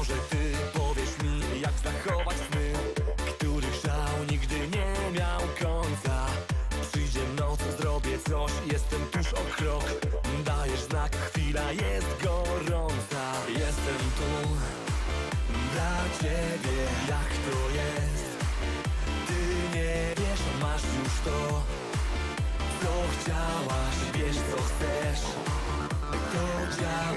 Może ty powiesz mi, jak zachować sny Których żał nigdy nie miał końca. Przyjdzie noc, zrobię coś, jestem tuż o krok. Dajesz znak, chwila jest gorąca. Jestem tu dla ciebie Jak to jest? Ty nie wiesz, masz już to Co chciałaś, wiesz co chcesz. To działa.